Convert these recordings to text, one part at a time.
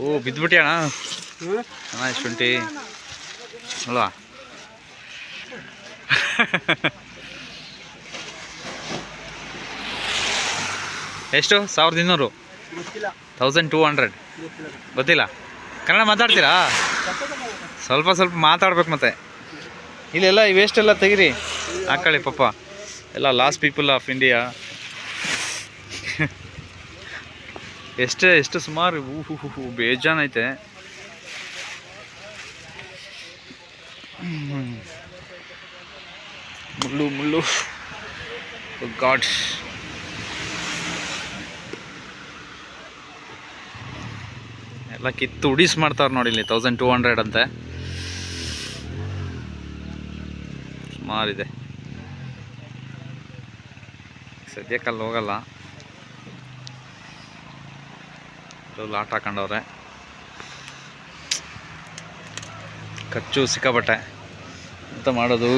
ಓ, ಬಿದ್ದುಬಿಟ್ಟಿ ಅಣ್ಣ. ಶುಂಠಿ. ಅಲ್ವಾ? ಎಷ್ಟು? ಸಾವಿರದ ಇನ್ನೂರು? ತೌಸಂಡ್ ಟೂ ಹಂಡ್ರೆಡ್ ಗೊತ್ತಿಲ್ಲ. ಕನ್ನಡ ಮಾತಾಡ್ತೀರಾ? ಸ್ವಲ್ಪ ಸ್ವಲ್ಪ ಮಾತಾಡ್ಬೇಕು ಮತ್ತೆ. ಇಲ್ಲೆಲ್ಲ ಈ ವೇಸ್ಟ್ ಎಲ್ಲ ತೆಗಿರಿ. ಹಾಕೊಳ್ಳಿ ಪಾಪ. ಎಲ್ಲ ಲಾಸ್ಟ್ ಪೀಪಲ್ ಆಫ್ ಇಂಡಿಯಾ ಎಷ್ಟೇ, ಎಷ್ಟು ಸುಮಾರು ಹೂ ಹೂ ಹೂ ಬೇಜಾನೈತೆ. ಮುಳ್ಳು ಮುಳ್ಳು. ಗಾಡ್ ಎಲ್ಲ ಕಿತ್ತು ಉಡಿಸ್ ಮಾಡ್ತಾರೆ ನೋಡಿ ಇಲ್ಲಿ ತೌಸಂಡ್ ಟೂ ಹಂಡ್ರೆಡ್ ಅಂತೆ. ಸುಮಾರಿದೆ ಸದ್ಯಕ್ಕೆ ಅಲ್ಲಿ ಹೋಗಲ್ಲ ಇದು ಲಾಟ್ ಹಾಕೊಂಡವ್ರೆ. ಖರ್ಚು ಸಿಕ್ಕಾಬಟ್ಟೆ ಅಂತ ಮಾಡೋದು?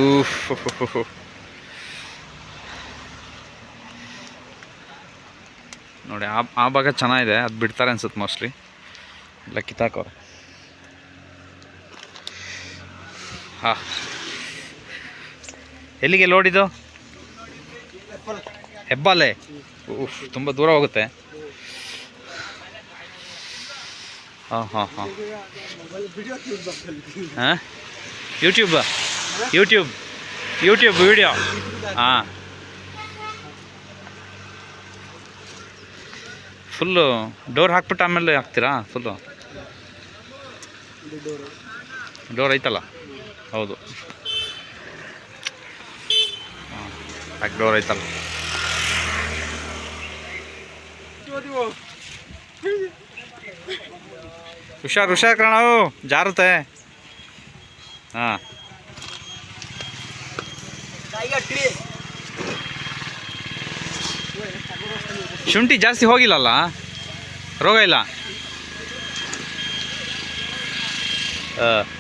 ನೋಡಿ, ಆ ಆ ಭಾಗ ಚೆನ್ನಾಗಿದೆ. ಅದು ಬಿಡ್ತಾರೆ ಅನ್ಸುತ್ತೆ ಮೋಸ್ಟ್ಲಿ. ಎಲ್ಲ ಕಿತ್ತಾಕವ್ರೆ ಹಾ. ಎಲ್ಲಿಗೆ ಲೋಡಿದು ಹೆಬ್ಬಾಲೆ. ಉಫ್, ತುಂಬ ದೂರ ಹೋಗುತ್ತೆ. ಹಾಂ ಹಾಂ ಹಾಂ. ಹಾಂ? ಯೂಟ್ಯೂಬ್ ಯೂಟ್ಯೂಬ್ ಯೂಟ್ಯೂಬ್ ವಿಡಿಯೋ ಹಾಂ. ಫುಲ್ಲು ಡೋರ್ ಹಾಕ್ಬಿಟ್ಟು ಆಮೇಲೆ ಹಾಕ್ತೀರಾ? ಫುಲ್ಲು ಡೋರ್ ಐತಲ್ಲ? ಹೌದು. ಬ್ಯಾಕ್ ಡೋರ್ ಐತಲ್ಲ? ಹುಷಾರು ಹುಷಾರು ಕಣವು ಜಾರುತ್ತೆ. ಹಾಂ. ಶುಂಠಿ ಜಾಸ್ತಿ ಹೋಗಿಲ್ಲಲ್ಲ? ರೋಗ ಇಲ್ಲ? ಆ.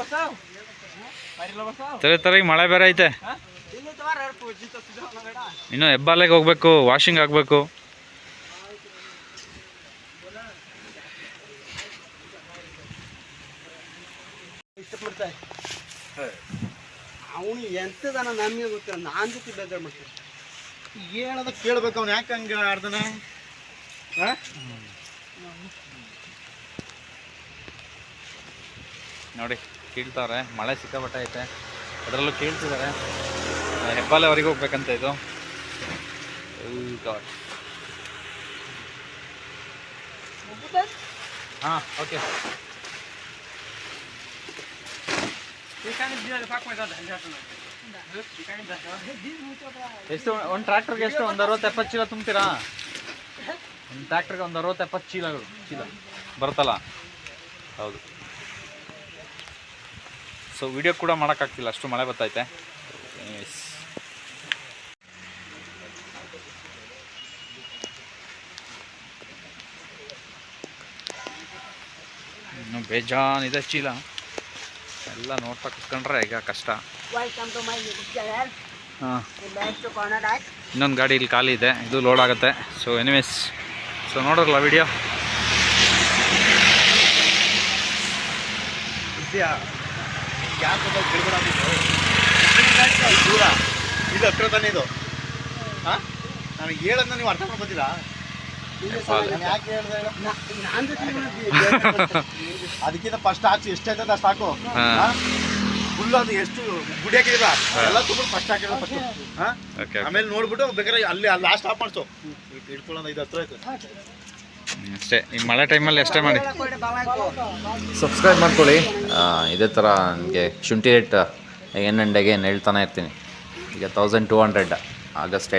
ಬರ್ತಾವ ತರ ತರಗೆ ಮಳೆ ಬೇರೆ ಐತೆ. ಇನ್ನು ಹೆಬ್ಬಾಲೆಗೆ ಹೋಗ್ಬೇಕು ವಾಷಿಂಗ್ ಆಗಬೇಕು ಅವನು ಎಂತದನ ನಮಗೆ ಗೊತ್ತಿಲ್ಲ. ನಾನು ಜೊತೆ ಬೇಜಾರು ಮಾಡ್ತಾರೆ ಏನದ ಕೇಳ್ಬೇಕು ಅವ್ನು? ಯಾಕೆ ಹಂಗೆ ಆಡ್ದಾನೆ? ನೋಡಿ ಕೀಳ್ತಾವ್ರೆ. ಮಳೆ ಸಿಕ್ಕಾಪಟ್ಟೆ ಐತೆ. ಅದರಲ್ಲೂ ಕೀಳ್ತಿದ್ದಾರೆ ಹೆಬ್ಬಾಲೆವರೆಗೆ ಹೋಗ್ಬೇಕಂತ ಇದು. ಹಾಂ ಓಕೆ. ಎಷ್ಟು, ಒಂದು ಟ್ರ್ಯಾಕ್ಟರ್ಗೆ ಎಷ್ಟು, ಒಂದು ಅರವತ್ತು ಎಪ್ಪತ್ತು ಚೀಲ ತುಂಬ್ತೀರಾ? ಒಂದು ಟ್ರ್ಯಾಕ್ಟರ್ಗೆ ಒಂದು ಅರವತ್ತು ಎಪ್ಪತ್ತು ಚೀಲಗಳು, ಚೀಲ ಬರುತ್ತಲ್ಲ? ಹೌದು. ಸೊ ವಿಡಿಯೋ ಕೂಡ ಮಾಡೋಕ್ಕಾಗ್ತಿಲ್ಲ, ಅಷ್ಟು ಮಳೆ ಬರ್ತೈತೆ ಇನ್ನೂ ಬೇಜಾನಿದೆ ಚೀಲ. ಎಲ್ಲ ನೋಡ್ತಾ ಕುತ್ಕೊಂಡ್ರೆ ಈಗ ಕಷ್ಟ. Welcome to my YouTube channel ಇನ್ನೊಂದು ಗಾಡಿ ಇಲ್ಲಿ ಖಾಲಿ ಇದೆ. ಇದು ಲೋಡ್ ಆಗುತ್ತೆ. ಸೊ ಎನಿವೇಸ್ ಸೊ ನೋಡೋರಲ್ಲ ವಿಡಿಯೋ ದೂರ. ಇದು ಹತ್ರ ತಾನೇ ಇದು? ಹಾಂ? ನನಗೆ ಹೇಳೋದನ್ನ ನೀವು ಅರ್ಥ ಮಾಡ್ಕೋತೀರಾ? ನಾನು ಯಾಕೆ ಹೇಳ್ದೆ ಹೇಳು? ನಾನು ಅದಕ್ಕಿಂತ ಫಸ್ಟ್ ಆಚೆ ಎಷ್ಟೈತೆ ಅಂತ ಅಷ್ಟು ಹಾಕು ಹಾ. ಫುಲ್ ಅದು ಎಷ್ಟು ಗುಡಿ ಹಾಕಿದ್ರ ಎಲ್ಲ ತುಂಬ ಫಸ್ಟ್ ಹಾಕಿರೋ ಫಸ್ಟ್ ಹಾಂ? ಓಕೆ ಆಮೇಲೆ ನೋಡ್ಬಿಟ್ಟು ಬೇಕಾದ್ರೆ ಅಲ್ಲಿ ಅಲ್ಲಿ ಲಾಸ್ಟ್ ಆಫ್ ಮಾಡ್ಸೋ. ಇಟ್ಕೊಳ್ಳೋಣ ಇದು ಹತ್ರ ಆಯ್ತು. ಅಷ್ಟೇ ಈ ಮಳೆ ಟೈಮಲ್ಲಿ ಅಷ್ಟೇ ಮಾಡಿ. ಸಬ್ಸ್ಕ್ರೈಬ್ ಮಾಡ್ಕೊಳ್ಳಿ. ಇದೇ ಥರ ನನಗೆ ಶುಂಠಿ ರೇಟ್ ಏನ್ ಅಂಡ್ ಅಗೇನ್ ಹೇಳ್ತಾನೆ ಇರ್ತೀನಿ. ಈಗ ತೌಸಂಡ್ ಟೂ ಹಂಡ್ರೆಡ್ ಆಗಸ್ಟ್